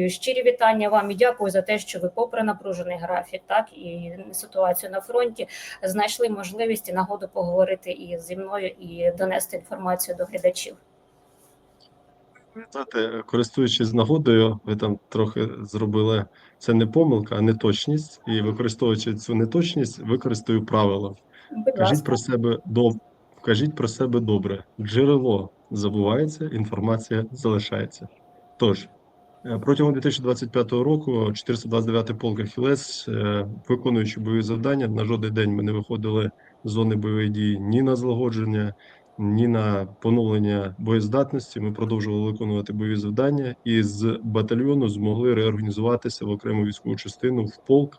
Юрію, щирі вітання вам і дякую за те, що ви, попри напружений графік, так і ситуацію на фронті, знайшли можливість і нагоду поговорити і зі мною і донести інформацію до глядачів. Знаєте, користуючись нагодою, ви там трохи зробили це не помилка, а неточність. І використовуючи цю неточність, використаю правило. Будь Кажіть ласка. про себе доб... Кажіть про себе добре. Джерело забувається, інформація залишається. Тож, протягом 2025 року 429 полк Ахілес, е, виконуючи бойові завдання, на жоден день ми не виходили з зони бойових дій ні на злагодження, ні на поновлення боєздатності. Ми продовжували виконувати бойові завдання і з батальйону змогли реорганізуватися в окрему військову частину в полк.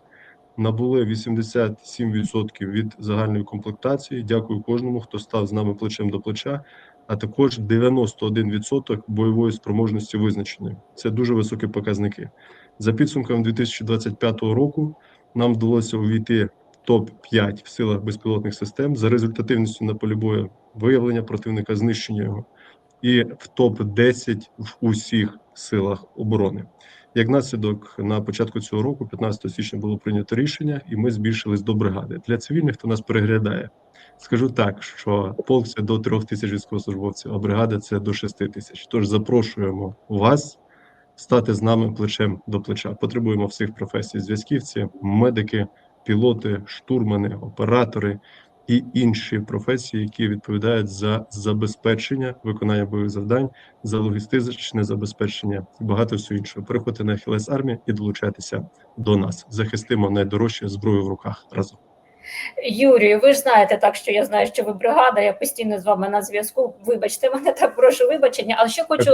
Набули 87% від загальної комплектації. Дякую кожному, хто став з нами плечем до плеча. А також 91% бойової спроможності визначеної. Це дуже високі показники. За підсумками 2025 року нам вдалося увійти топ 5 в силах безпілотних систем за результативністю на полі бою виявлення противника, знищення його, і в топ 10 в усіх силах оборони. Як наслідок, на початку цього року, 15 січня, було прийнято рішення, і ми збільшились до бригади. Для цивільних, хто нас переглядає, скажу так, що полк це до 3 тисяч військовослужбовців, а бригада це до 6 тисяч. Тож запрошуємо вас стати з нами плечем до плеча. Потребуємо всіх професій: зв'язківці, медики, пілоти, штурмани, оператори і інші професії, які відповідають за забезпечення виконання бойових завдань, за логістичне забезпечення і багато всього іншого. Переходьте на Хілес армію і долучайтеся до нас. Захистимо найдорожче зброю в руках разом. Юрію, ви ж знаєте так, що я знаю, що ви бригада. Я постійно з вами на зв'язку. Вибачте мене так, прошу вибачення. Але ще хочу.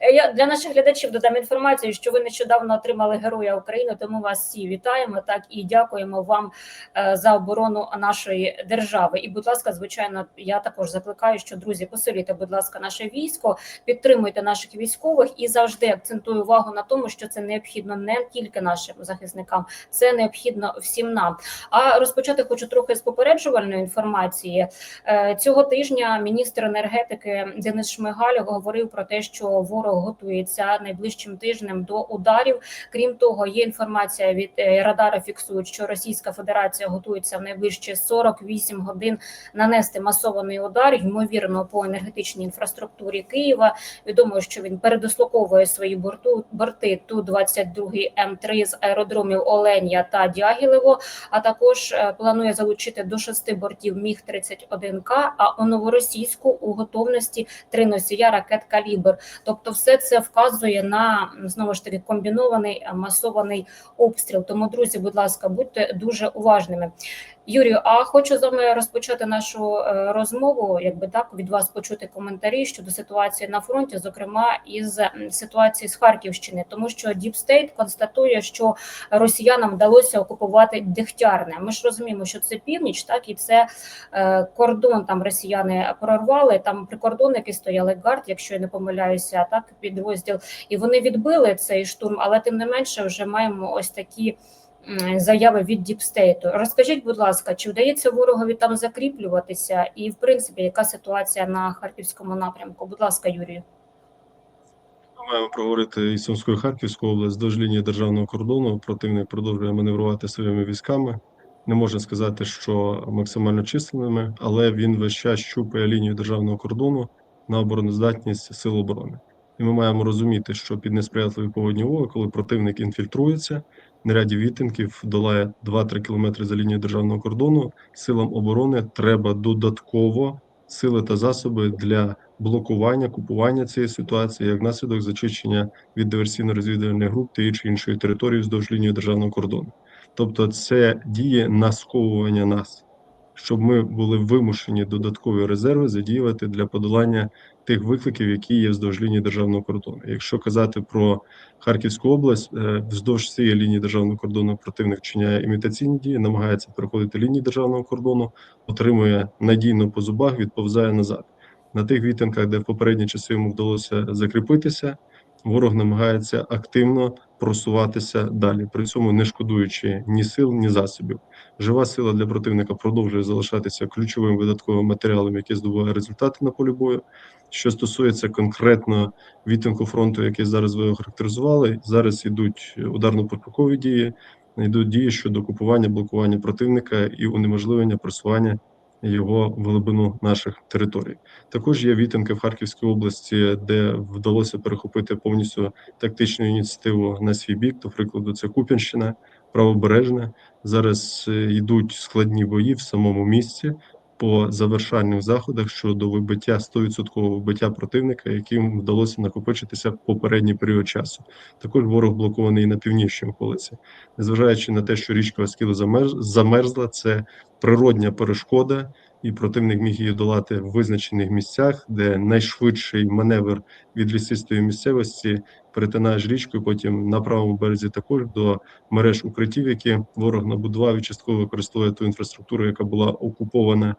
Е, Я для наших глядачів додам інформацію, що ви нещодавно отримали Героя України, тому вас всі вітаємо так і дякуємо вам е, за оборону нашої держави. І, будь ласка, звичайно, я також закликаю, що друзі, посилюйте, будь ласка, наше військо, підтримуйте наших військових і завжди акцентую увагу на тому, що це необхідно не тільки нашим захисникам, це необхідно всім нам. А розпочати хочу трохи з попереджувальної інформації. Е, Цього тижня міністр енергетики Денис Шмигаль говорив про те, що ворог готується найближчим тижнем до ударів. Крім того, є інформація від е, радара. Фіксують, що Російська Федерація готується в найближчі 48 годин нанести масований удар, ймовірно, по енергетичній інфраструктурі Києва. Відомо, що він передислоковує свої борту борти ту 22 М3 з аеродромів Оленя та Дягілево. А також е, планує залучити до шести бортів Міг 31 К. А у новоросійську у готовності три носія ракет Калібр. Тобто, все це вказує на знову ж таки комбінований масований обстріл. Тому, друзі, будь ласка, будьте дуже уважними. Юрію, а хочу з вами розпочати нашу е, розмову, якби так від вас почути коментарі щодо ситуації на фронті, зокрема із ситуації з Харківщини, тому що State констатує, що росіянам вдалося окупувати Дегтярне. Ми ж розуміємо, що це північ, так і це е, кордон. Там росіяни прорвали. Там прикордонники стояли гард, якщо я не помиляюся, так підрозділ, і вони відбили цей штурм, але тим не менше, вже маємо ось такі. Заяви від Діпстейту. Розкажіть, будь ласка, чи вдається ворогові там закріплюватися, і в принципі, яка ситуація на харківському напрямку? Будь ласка, Юрію. Маємо проговорити і Сумську і область вздовж лінії державного кордону. Противник продовжує маневрувати своїми військами. Не можна сказати, що максимально численними, але він весь час щупає лінію державного кордону на обороноздатність сил оборони. І ми маємо розуміти, що під несприятливі погодні умови, коли противник інфільтрується, на ряді відтинків долає 2-3 кілометри за лінією державного кордону. Силам оборони треба додатково сили та засоби для блокування, купування цієї ситуації як наслідок зачищення від диверсійно-розвідувальних груп та чи іншої території вздовж лінії державного кордону. Тобто, це діє на сковування нас, щоб ми були вимушені додаткові резерви задіювати для подолання тих викликів, які є вздовж лінії державного кордону. Якщо казати про Харківську область, е, вздовж цієї лінії державного кордону противник вчиняє імітаційні дії, намагається переходити лінії державного кордону, отримує надійно по зубах, відповзає назад. На тих відтинках, де в попередні часи йому вдалося закріпитися, ворог намагається активно просуватися далі, при цьому не шкодуючи ні сил, ні засобів. Жива сила для противника продовжує залишатися ключовим видатковим матеріалом, який здобуває результати на полі бою. Що стосується конкретно відтинку фронту, який зараз ви охарактеризували, зараз йдуть ударно-пошукові дії, йдуть дії щодо окупування, блокування противника і унеможливлення просування його глибину наших територій. Також є вітинки в Харківській області, де вдалося перехопити повністю тактичну ініціативу на свій бік. До прикладу, це Куп'янщина, Правобережна. Зараз е, йдуть складні бої в самому місці по завершальних заходах щодо вибиття 100% вибиття противника, яким вдалося накопичитися в попередній період часу. Також ворог блокований на північній околиці, незважаючи на те, що річка Оскіло замерз- замерзла, це природня перешкода, і противник міг її долати в визначених місцях, де найшвидший маневр від лісистої місцевості перетинаєш річку, потім на правому березі також до мереж укриттів, які ворог набудував і частково використовує ту інфраструктуру, яка була окупована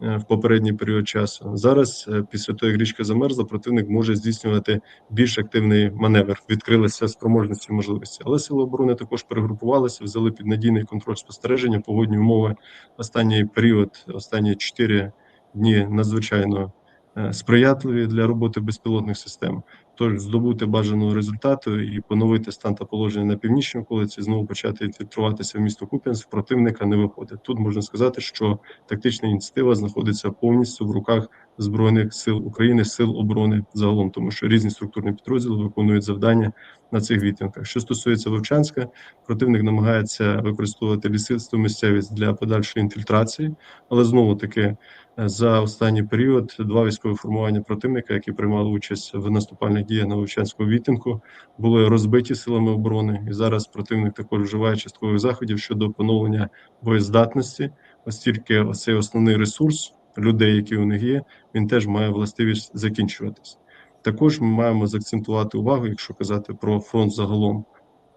в попередній період часу. Зараз, е, після того, як річка замерзла, противник може здійснювати більш активний маневр. Відкрилися спроможності можливості. Але сили оборони також перегрупувалися, взяли під надійний контроль спостереження, погодні умови. Останній період, останні 4 дні надзвичайно е, сприятливі для роботи безпілотних систем. Тож здобути бажаного результату і поновити стан та положення на північній околиці, знову почати інфільтруватися в місто Куп'янськ, противника не виходить. Тут можна сказати, що тактична ініціатива знаходиться повністю в руках збройних сил України, сил оборони загалом, тому що різні структурні підрозділи виконують завдання на цих відтинках. Що стосується Вовчанська, противник намагається використовувати лісисту місцевість для подальшої інфільтрації, але знову таки е, за останній період два військові формування противника, які приймали участь в наступальних діях на Вовчанському відтинку, були розбиті силами оборони, і зараз противник також вживає часткових заходів щодо поновлення боєздатності, оскільки оцей основний ресурс людей, які у них є, він теж має властивість закінчуватись. Також ми маємо заакцентувати увагу, якщо казати про фронт загалом,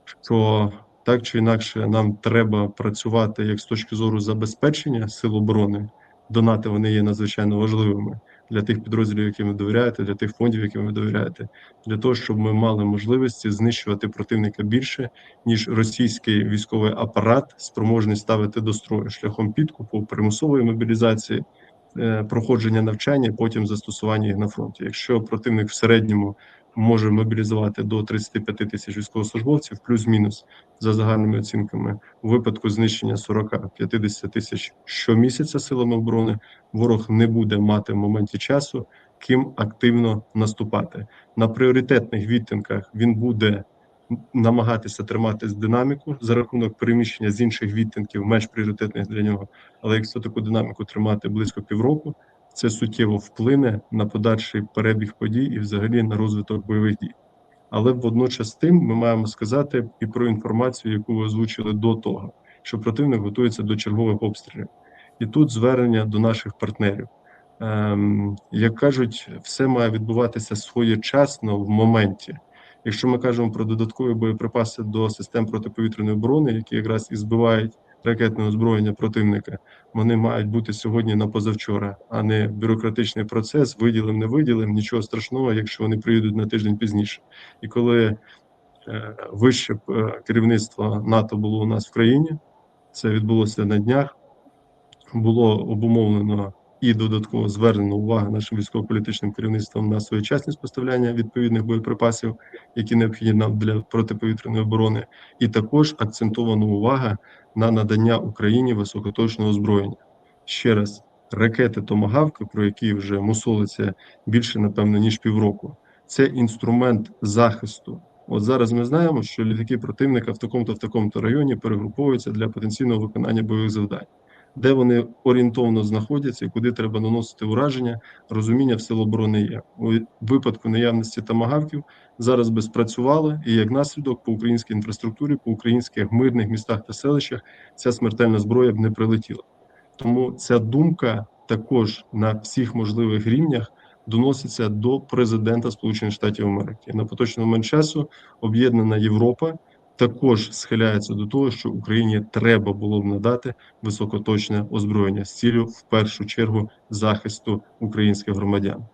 що так чи інакше нам треба працювати як з точки зору забезпечення сил оборони. Донати вони є надзвичайно важливими для тих підрозділів, яким ви довіряєте, для тих фондів, яким ви довіряєте, для того, щоб ми мали можливості знищувати противника більше, ніж російський військовий апарат спроможний ставити до строю шляхом підкупу, примусової мобілізації, е, проходження навчання, потім застосування їх на фронті. Якщо противник в середньому може мобілізувати до 35 тисяч військовослужбовців, плюс-мінус за загальними оцінками, у випадку знищення 40-50 тисяч щомісяця силами оборони, ворог не буде мати в моменті часу ким активно наступати на пріоритетних відтинках. Він буде намагатися тримати динаміку за рахунок переміщення з інших відтинків, менш пріоритетних для нього. Але якщо таку динаміку тримати близько півроку, це суттєво вплине на подальший перебіг подій і взагалі на розвиток бойових дій. Але водночас тим ми маємо сказати і про інформацію, яку ви озвучили до того, що противник готується до чергових обстрілів, і тут звернення до наших партнерів. Ем, як кажуть, все має відбуватися своєчасно в моменті. Якщо ми кажемо про додаткові боєприпаси до систем протиповітряної оборони, які якраз і збивають ракетне озброєння противника, вони мають бути сьогодні на позавчора, а не бюрократичний процес, виділим, не виділим, нічого страшного, якщо вони приїдуть на тиждень пізніше. І коли е, вище е, керівництво НАТО було у нас в країні, це відбулося на днях, було обумовлено і додатково звернено увагу нашим військово-політичним керівництвом на своєчасність поставляння відповідних боєприпасів, які необхідні нам для протиповітряної оборони, і також акцентована увага на надання Україні високоточного озброєння. Ще раз, ракети Томагавки, про які вже мусолиться більше, напевно, ніж півроку, це інструмент захисту. От зараз ми знаємо, що літаки противника в такому-то в такому-то районі перегруповуються для потенційного виконання бойових завдань. Де вони орієнтовно знаходяться і куди треба наносити ураження, розуміння в сил оборони є у випадку наявності тамагавків зараз би спрацювало, і як наслідок по українській інфраструктурі, по українських мирних містах та селищах ця смертельна зброя б не прилетіла. Тому ця думка також на всіх можливих рівнях доноситься до президента Сполучених Штатів Америки. На поточний момент часу об'єднана Європа також схиляється до того, що Україні треба було б надати високоточне озброєння з цілю в першу чергу захисту українських громадян.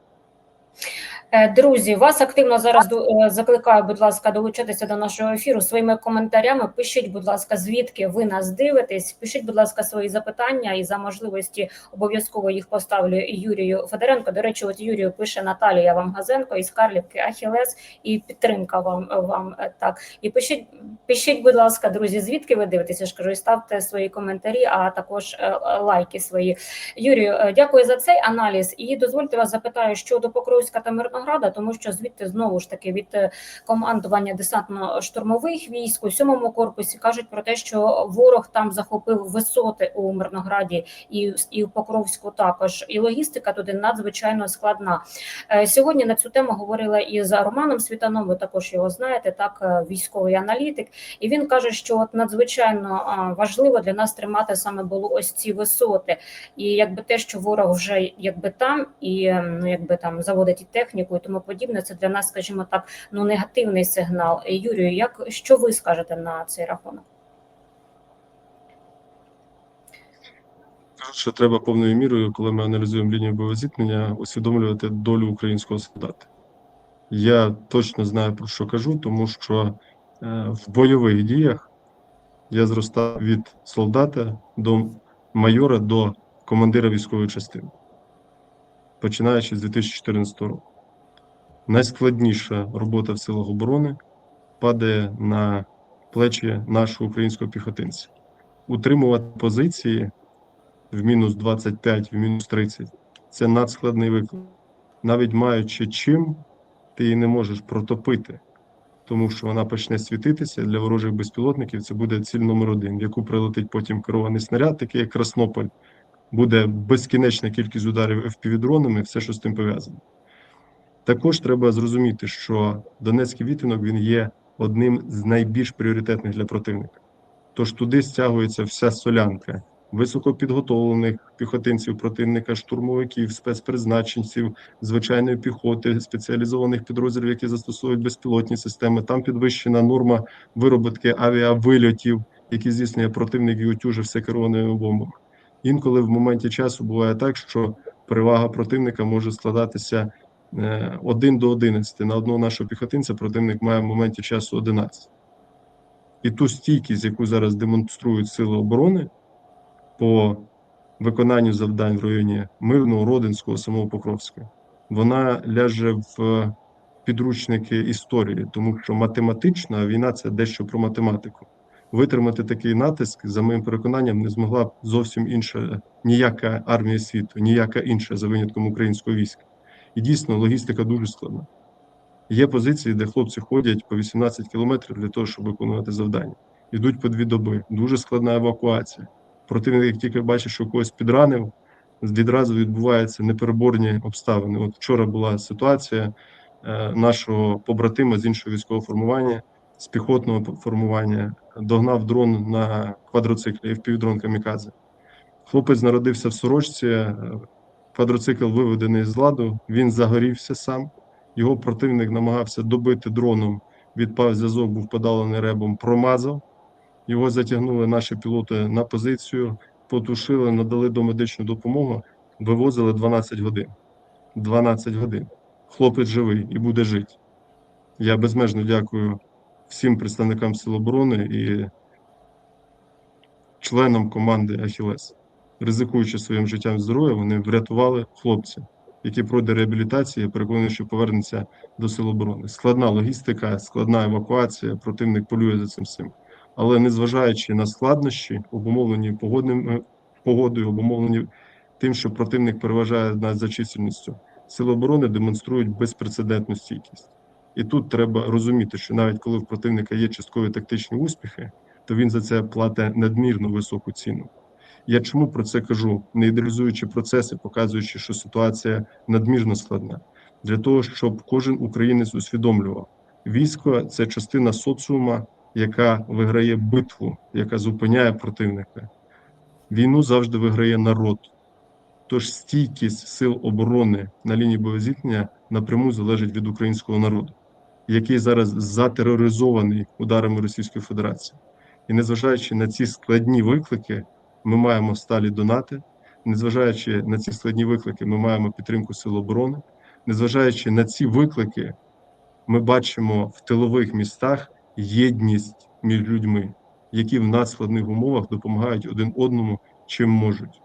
Е, Друзі, вас активно зараз е, закликаю, будь ласка, долучитися до нашого ефіру своїми коментарями. Пишіть, будь ласка, звідки ви нас дивитесь. Пишіть, будь ласка, свої запитання і за можливості обов'язково їх поставлю Юрію Федоренко. До речі, от Юрію пише Наталія вам Газенко із Карлівки Ахілес і підтримка вам вам е, так. І пишіть, пишіть, будь ласка, друзі, звідки ви дивитеся? Я ж кажу, і ставте свої коментарі, а також лайки свої. Юрію, дякую за цей аналіз. І дозвольте вас запитаю щодо Покровська та Мирнограда, тому що звідти знову ж таки від е, командування десантно-штурмових військ у сьомому корпусі кажуть про те, що ворог там захопив висоти у Мирнограді і, і в Покровську також. І логістика туди надзвичайно складна. Е, Сьогодні на цю тему говорила і з Романом Світаном. Ви також його знаєте, так е, військовий аналітик. І він каже, що от надзвичайно важливо для нас тримати саме було ось ці висоти, і якби те, що ворог вже якби там і ну якби там заводить і техніку і тому подібне, це для нас, скажімо так, ну негативний сигнал. Е, Юрію, як що ви скажете на цей рахунок? Що треба повною мірою, коли ми аналізуємо лінію бойового усвідомлювати долю українського солдата. Я точно знаю про що кажу, тому що е, в бойових діях я зростав від солдата до майора до командира військової частини, починаючи з 2014 року. Найскладніша робота в силах оборони падає на плечі нашого українського піхотинця. Утримувати позиції в мінус 25, в мінус 30 це надскладний виклик. Навіть маючи чим, ти її не можеш протопити, тому що вона почне світитися для ворожих безпілотників. Це буде ціль номер один, в яку прилетить потім керований снаряд, такий як Краснополь. Буде безкінечна кількість ударів FPV-дронами, все, що з тим пов'язано. Також треба зрозуміти, що Донецький відтинок він є одним з найбільш пріоритетних для противника. Тож туди стягується вся солянка високопідготовлених піхотинців противника, штурмовиків, спецпризначенців, звичайної піхоти, спеціалізованих підрозділів, які застосовують безпілотні системи. Там підвищена норма виробітки авіавильотів, які здійснює противник і утюжив все керованими бомбами. Інколи в моменті часу буває так, що перевага противника може складатися е, 1 до 11. На одного нашого піхотинця противник має в моменті часу 11. І ту стійкість, яку зараз демонструють сили оборони по виконанню завдань в районі Мирного, Родинського, самого Покровська, вона ляже в підручники історії, тому що математична війна це дещо про математику. Витримати такий натиск, за моїм переконанням, не змогла б зовсім інша ніяка армія світу, ніяка інша за винятком українського війська. І дійсно логістика дуже складна. Є позиції, де хлопці ходять по 18 кілометрів для того, щоб виконувати завдання. Йдуть по дві доби. Дуже складна евакуація. Противник, як тільки бачить, що когось підранив, відразу відбуваються непереборні обставини. От вчора була ситуація е, нашого побратима з іншого військового формування, з піхотного формування, догнав дрон на квадроциклі, FPV-дрон Камікадзе. Хлопець народився в сорочці, е, квадроцикл виведений з ладу, він загорівся сам. Його противник намагався добити дроном, відпав зв'язок, був подалений ребом, промазав. Його затягнули наші пілоти на позицію, потушили, надали домедичну допомогу, вивозили 12 годин. 12 годин. Хлопець живий і буде жити. Я безмежно дякую всім представникам Сил оборони і членам команди Ахілес. Ризикуючи своїм життям і вони врятували хлопця, який пройде реабілітацію, я переконаний, що повернеться до Сил оборони. Складна логістика, складна евакуація, противник полює за цим всім. Але незважаючи на складнощі, обумовлені погодним погодою, обумовлені тим, що противник переважає нас за чисельністю, сили оборони демонструють безпрецедентну стійкість. І тут треба розуміти, що навіть коли в противника є часткові тактичні успіхи, то він за це платить надмірно високу ціну. Я чому про це кажу, не ідеалізуючи процеси, показуючи, що ситуація надмірно складна, для того, щоб кожен українець усвідомлював, військо це частина соціума, яка виграє битву, яка зупиняє противника. Війну завжди виграє народ. Тож стійкість сил оборони на лінії боєзіткнення напряму залежить від українського народу, який зараз затероризований ударами Російської Федерації. І незважаючи на ці складні виклики, ми маємо сталі донати. Незважаючи на ці складні виклики, ми маємо підтримку сил оборони. незважаючи на ці виклики, ми бачимо в тилових містах єдність між людьми, які в надскладних умовах допомагають один одному чим можуть.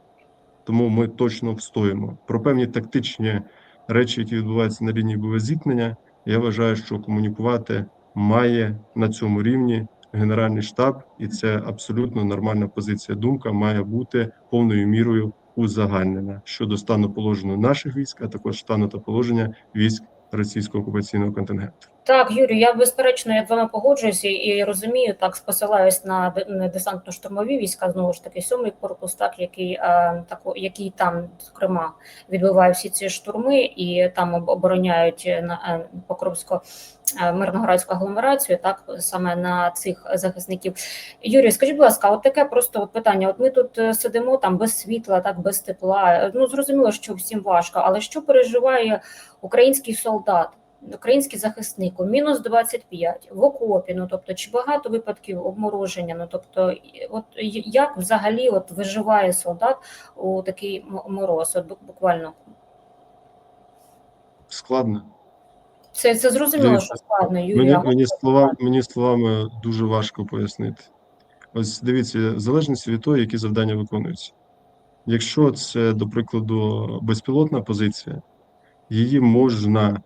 Тому ми точно встоїмо. Про певні тактичні речі, які відбуваються на лінії зіткнення, я вважаю, що комунікувати має на цьому рівні Генеральний штаб, і це абсолютно нормальна позиція. Думка має бути повною мірою узагальнена щодо стану положення наших військ, а також стану та положення військ російського окупаційного контингенту. Так, Юрій, я безперечно я з вами погоджуюся і розумію, так посилаюсь на десантно-штурмові війська, знову ж таки, сьомий корпус, так який е, тако, який там зокрема відбиває всі ці штурми і там об- обороняють е, на е, Покровсько мирноградську агломерацію, так саме на цих захисників. Юрій, скажіть, будь ласка, от таке просто от питання. От ми тут сидимо там без світла, так без тепла. Ну зрозуміло, що всім важко, але що переживає український солдат? Український захисник у мінус 25, в окопі, ну тобто, чи багато випадків обмороження? Ну тобто, от як взагалі от виживає солдат у такий мороз? От буквально Складно. це, це зрозуміло, Дивіться, що складно, Юрій. Мені, мені, слова, мені словами дуже важко пояснити. Ось дивіться, в залежності від того, які завдання виконуються. Якщо це, до прикладу, безпілотна позиція, її можна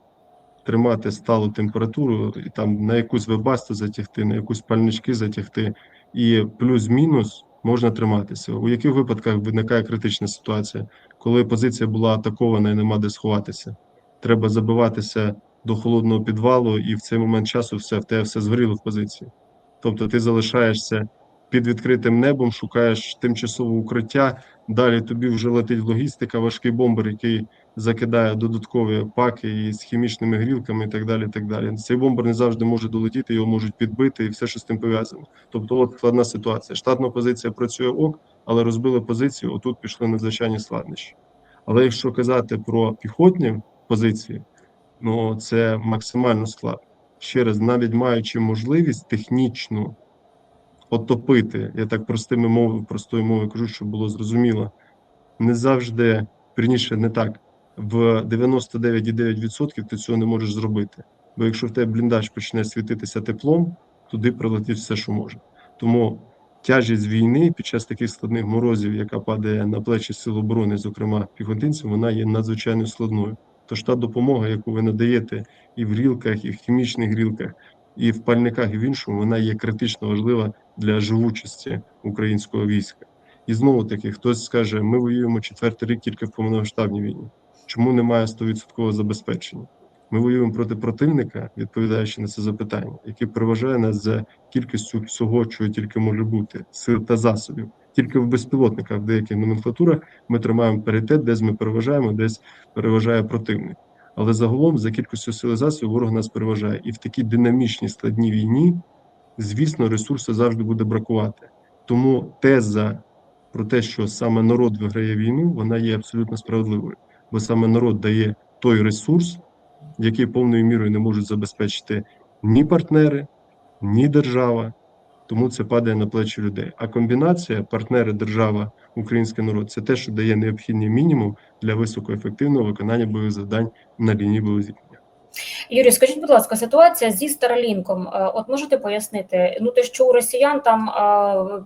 тримати сталу температуру і там на якусь вебасту затягти, на якусь пальнички затягти, і плюс-мінус можна триматися. У яких випадках виникає критична ситуація, коли позиція була атакована і нема де сховатися? Треба забиватися до холодного підвалу, і в цей момент часу все в тебе все згоріло в позиції. Тобто ти залишаєшся під відкритим небом, шукаєш тимчасове укриття. Далі тобі вже летить логістика, важкий бомбер, який закидає додаткові паки із хімічними грілками і так далі. і так далі. Цей бомбер не завжди може долетіти, його можуть підбити і все, що з тим пов'язано. Тобто, от складна ситуація. Штатна позиція працює ок, але розбили позицію. Отут пішли надзвичайні складнощі. Але якщо казати про піхотні позиції, ну це максимально складно. Ще раз, навіть маючи можливість технічну отопити, я так простими мовою, простою мовою кажу, щоб було зрозуміло, не завжди, вірніше, не так. В 99,9% ти цього не можеш зробити. Бо якщо в тебе бліндаж почне світитися теплом, туди прилетить все, що може. Тому тяжість війни під час таких складних морозів, яка падає на плечі Сил оборони, зокрема піхотинців, вона є надзвичайно складною. Тож та допомога, яку ви надаєте і в грілках, і в хімічних грілках, і в пальниках, і в іншому, вона є критично важлива для живучості українського війська. І знову таки, хтось скаже: ми воюємо четвертий рік тільки в повномасштабній війні. Чому немає 100% забезпечення? Ми воюємо проти противника, відповідаючи на це запитання, який переважає нас за кількістю всього, чого тільки може бути, сил та засобів. Тільки в безпілотниках, в деяких номенклатурах ми тримаємо паритет, десь ми переважаємо, десь переважає противник. Але загалом за кількістю сил і засобів ворог нас переважає. І в такій динамічній складній війні, звісно, ресурсу завжди буде бракувати. Тому теза про те, що саме народ виграє війну, вона є абсолютно справедливою, бо саме народ дає той ресурс, який повною мірою не можуть забезпечити ні партнери, ні держава. Тому це падає на плечі людей. А комбінація партнери, держава, український народ це те, що дає необхідний мінімум для високоефективного виконання бойових завдань на лінії зіткнення. Юрій, скажіть, будь ласка, ситуація зі Старлінком. Е, От можете пояснити? Ну те, що у росіян там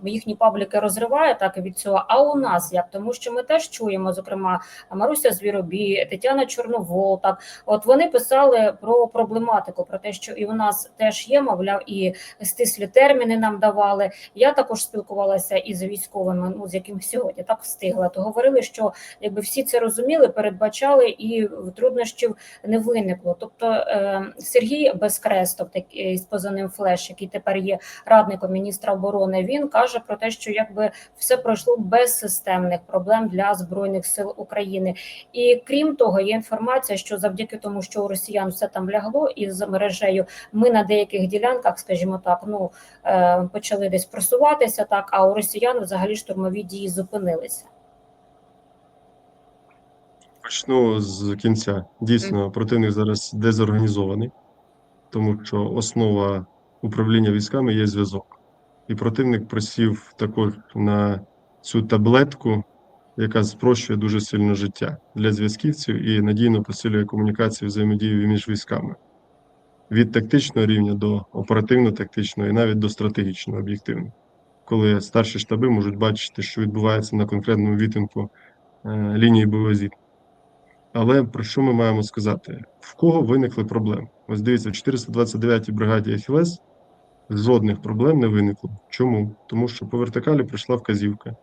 е, їхні пабліки розриває так від цього. А у нас як? Тому що ми теж чуємо, зокрема, Маруся Звіробій, Тетяна Чорновол. Так, от вони писали про проблематику, про те, що і у нас теж є, мовляв, і стислі терміни нам давали. Я також спілкувалася із військовими, ну з яким сьогодні так встигла. То говорили, що якби всі це розуміли, передбачали і труднощів не виникло. Тобто е, Сергій Безкрестов, такий з позивним Флеш, який тепер є радником міністра оборони, він каже про те, що якби все пройшло без системних проблем для збройних сил України. І крім того, є інформація, що завдяки тому, що у росіян все там лягло із мережею, ми на деяких ділянках, скажімо так, ну е, почали десь просуватися, так а у росіян взагалі штурмові дії зупинилися. Почну з кінця. Дійсно, противник зараз дезорганізований, тому що основа управління військами є зв'язок. І противник просів також на цю таблетку яка спрощує дуже сильно життя для зв'язківців і надійно посилює комунікацію взаємодію між військами від тактичного рівня до оперативно-тактичного і навіть до стратегічного об'єктивно, коли старші штаби можуть бачити, що відбувається на конкретному відтинку е, лінії зіткнення. Але про що ми маємо сказати? В кого виникли проблеми? Ось дивіться, в 429-й бригаді Ахілес жодних проблем не виникло. Чому? Тому що по вертикалі прийшла вказівка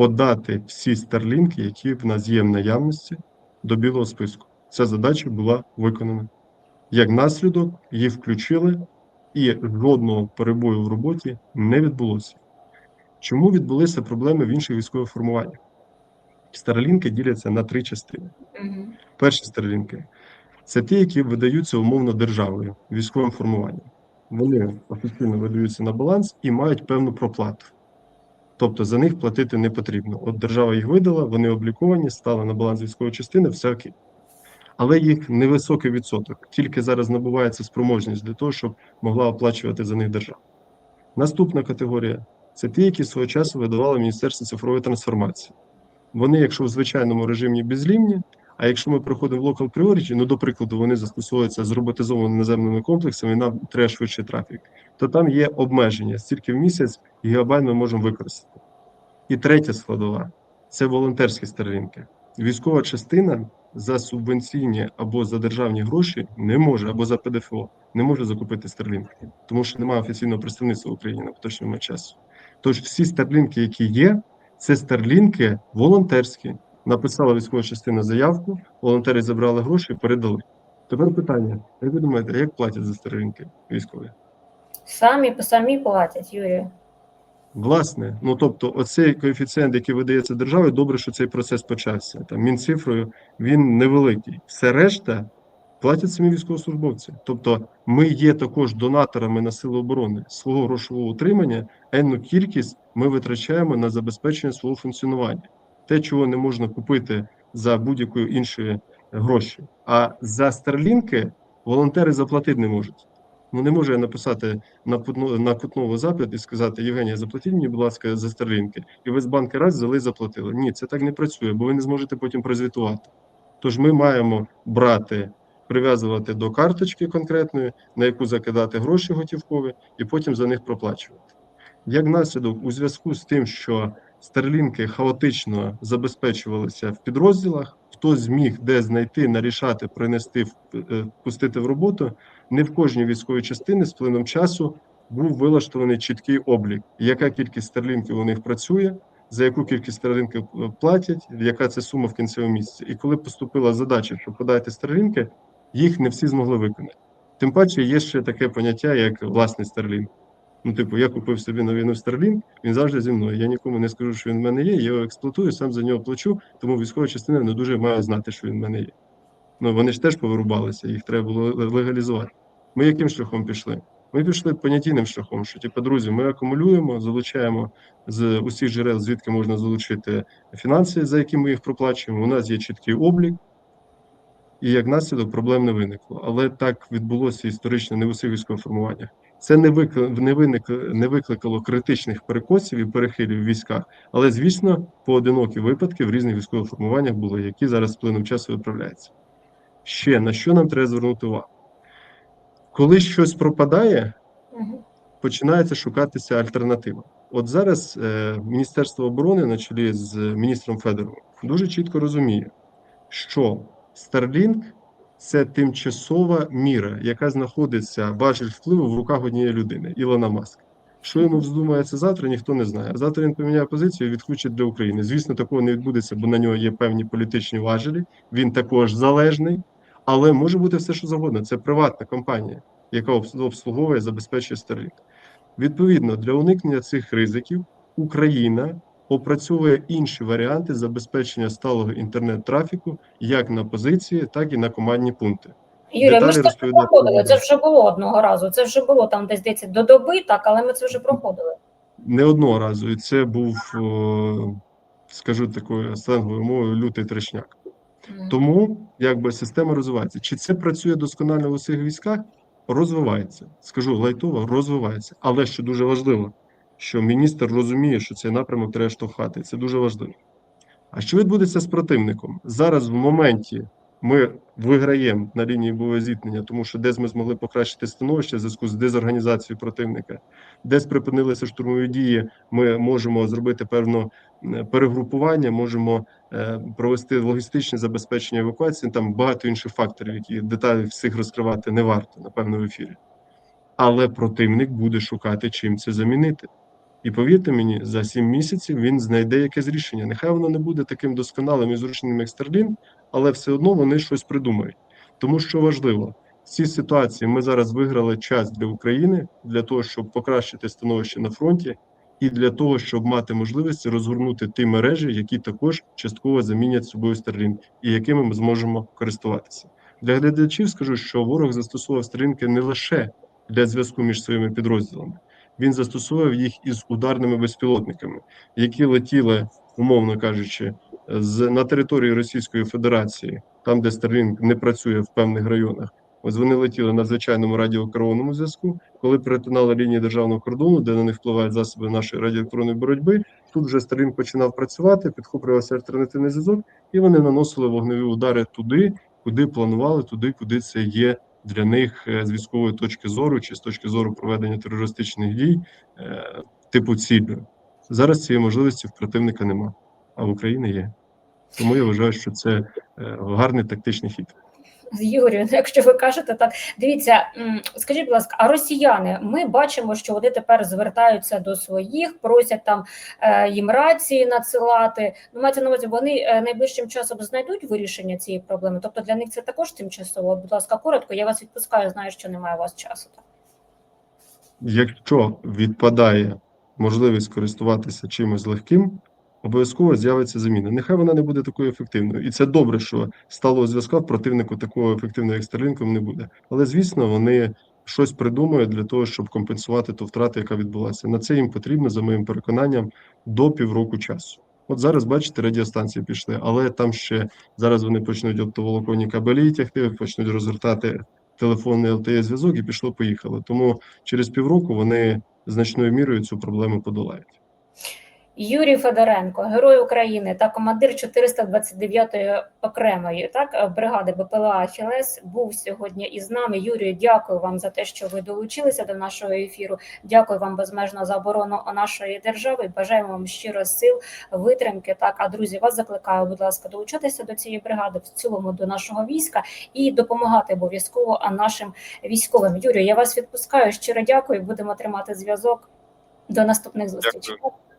подати всі старлінки, які в нас є в наявності, до білого списку. Ця задача була виконана. Як наслідок, її включили, і жодного перебою в роботі не відбулося. Чому відбулися проблеми в інших військових формуваннях? Старлінки діляться на три частини. Мгм. Перші старлінки це ті, які видаються умовно державою, військовим формуванням. Вони офіційно видаються на баланс і мають певну проплату. Тобто за них платити не потрібно. От держава їх видала, вони обліковані, стали на баланс військової частини, все окей. Але їх невисокий відсоток. Тільки зараз набувається спроможність для того, щоб могла оплачувати за них держава. Наступна категорія це ті, які свого часу видавало Міністерство цифрової трансформації. Вони, якщо в звичайному режимі безлімні, а якщо ми проходимо в local priority, ну, до прикладу, вони застосовуються з роботизованими наземними комплексами, нам треба швидший трафік, то там є обмеження, стільки в місяць гігабайт ми можемо використати. І третя складова це волонтерські старлінки. Військова частина за субвенційні або за державні гроші не може, або за ПДФО не може закупити старлінки, тому що немає офіційного представництва в Україні на поточному часу. Тож всі старлінки, які є, це старлінки волонтерські. Написала військова частина заявку, волонтери забрали гроші і передали. Тепер питання: як ви думаєте, як платять за старлінки військові? Самі самі платять, Юрію. Власне, ну тобто, оцей коефіцієнт, який видається державою, добре, що цей процес почався. Там мінцифрою він невеликий. Все решта платять самі військовослужбовці. Тобто, ми є також донаторами на сили оборони свого грошового утримання. Енну кількість ми витрачаємо на забезпечення свого функціонування. Те, чого не можна купити за будь-якої іншої гроші. А за старлінки волонтери заплатити не можуть. Ну не можу я написати на на Кутнову запит і сказати: Євгенія, заплатіть мені, будь ласка, за старлінки. І ви з банки раз взяли і заплатили. Ні, це так не працює, бо ви не зможете потім прозвітувати. Тож ми маємо брати, прив'язувати до карточки конкретної, на яку закидати гроші готівкові, і потім за них проплачувати. Як наслідок, у зв'язку з тим, що старлінки хаотично забезпечувалися в підрозділах, хто зміг де знайти, нарішати, принести, в- е, в роботу, не в кожній військовій частині з плином часу був вилаштований чіткий облік, яка кількість старлінків у них працює, за яку кількість старлінків е, платять, яка це сума в кінцевому місяці. І коли поступила задача, що подайте старлінки, їх не всі змогли виконати. Тим паче є ще таке поняття, як власний старлінк. Ну, типу, я купив собі на війну Starlink, він завжди зі мною. Я нікому не скажу, що він в мене є, я його експлуатую, сам за нього плачу, тому військова частина не дуже має знати, що він в мене є. Ну вони ж теж повирубалися, їх треба було легалізувати. Ми яким шляхом пішли? Ми пішли понятійним шляхом, що типу, друзі, ми акумулюємо, залучаємо з усіх джерел, звідки можна залучити фінанси, за які ми їх проплачуємо. У нас є чіткий облік, і як наслідок проблем не виникло. Але так відбулося історично не в усіх військових формуваннях. Це не викли... не виник... не викликало критичних перекосів і перехилів в військах, але звісно, поодинокі випадки в різних військових формуваннях були, які зараз з плином часу виправляються. Ще на що нам треба звернути увагу? Коли щось пропадає, починається шукатися альтернатива. От зараз е, Міністерство оборони на чолі з міністром Федоровим дуже чітко розуміє, що Starlink – це тимчасова міра, яка знаходиться важіль впливу в руках однієї людини Ілона Маска. Що йому вздумається завтра, ніхто не знає. Завтра він поміняє позицію і відключить для України. Звісно, такого не відбудеться, бо на нього є певні політичні важелі. Він також залежний, але може бути все, що завгодно. Це приватна компанія, яка обс- обслуговує, забезпечує Starlink. Відповідно, для уникнення цих ризиків Україна опрацьовує інші варіанти забезпечення сталого інтернет-трафіку як на позиції, так і на командні пункти. Юрій, ми ж це вже проходили. Це вже було одного разу. Це вже було там десь здається, до доби, так, але ми це вже проходили. Не одного разу, і це був, скажу такою сленговою мовою, лютий трешняк. Тому якби система розвивається. Чи це працює досконально в усіх військах? Розвивається. Скажу лайтово, розвивається. Але що дуже важливо, що міністр розуміє, що цей напрямок треба штовхати. Це дуже важливо. А що відбудеться з противником? Зараз в моменті ми виграємо на лінії бойового зіткнення, тому що десь ми змогли покращити становище в зв'язку з дезорганізацією противника, десь припинилися штурмові дії. Ми можемо зробити певне перегрупування, можемо е, провести логістичне забезпечення евакуації. Там багато інших факторів, які деталі всіх розкривати не варто, напевно, в ефірі. Але противник буде шукати чим це замінити. І повірте мені, за сім місяців він знайде якесь рішення. Нехай воно не буде таким досконалим і зручним, як Старлін, але все одно вони щось придумають. Тому що важливо, в цій ситуації ми зараз виграли час для України для того, щоб покращити становище на фронті, і для того, щоб мати можливість розгорнути ті мережі, які також частково замінять собою Старлін, і якими ми зможемо користуватися. Для глядачів скажу, що ворог застосував сторінки не лише для зв'язку між своїми підрозділами він застосовував їх із ударними безпілотниками, які летіли, умовно кажучи, з на території Російської Федерації, там де Starlink не працює в певних районах. Ось вони летіли на звичайному радіоелектронному зв'язку. Коли перетинали лінії державного кордону, де на них впливають засоби нашої радіоелектронної боротьби. Тут вже Starlink починав працювати, підхоплювався альтернативний зв'язок, і вони наносили вогневі удари туди, куди планували, туди, куди це є для них е, з військової точки зору чи з точки зору проведення терористичних дій, е, типу ціллю. Зараз цієї можливості в противника нема, а в Україні є. Тому я вважаю, що це е, гарний тактичний хід. Ну, якщо ви кажете так, дивіться, скажіть, будь ласка, а росіяни, ми бачимо, що вони тепер звертаються до своїх, просять там е, їм рації надсилати. Ну, мається на увазі, вони е, найближчим часом знайдуть вирішення цієї проблеми. Тобто для них це також тимчасово. Будь ласка, коротко, я вас відпускаю, знаю, що немає у вас часу. Якщо відпадає можливість користуватися чимось легким, обов'язково з'явиться заміна. Нехай вона не буде такою ефективною, і це добре, що сталого зв'язка в противнику такого ефективного Starlink не буде. Але звісно, вони щось придумають для того, щоб компенсувати ту втрату, яка відбулася. На це їм потрібно, за моїм переконанням, до півроку часу. От зараз бачите, радіостанції пішли, але там ще зараз вони почнуть оптоволоконні кабелі тягти, почнуть розгортати телефонний LTE зв'язок і пішло, поїхало. Тому через півроку вони значною мірою цю проблему подолають. Юрій Федоренко, герой України та командир 429-ї окремої так бригади БПЛА «Ахілес» був сьогодні із нами. Юрію, дякую вам за те, що ви долучилися до нашого ефіру. Дякую вам безмежно за оборону нашої держави. Бажаємо вам щиро сил, витримки. Так, а друзі, вас закликаю, будь ласка, долучатися до цієї бригади в цілому до нашого війська і допомагати обов'язково нашим військовим. Юрію, я вас відпускаю. Щиро дякую. Будемо тримати зв'язок. До наступних зустрічей. Дякую.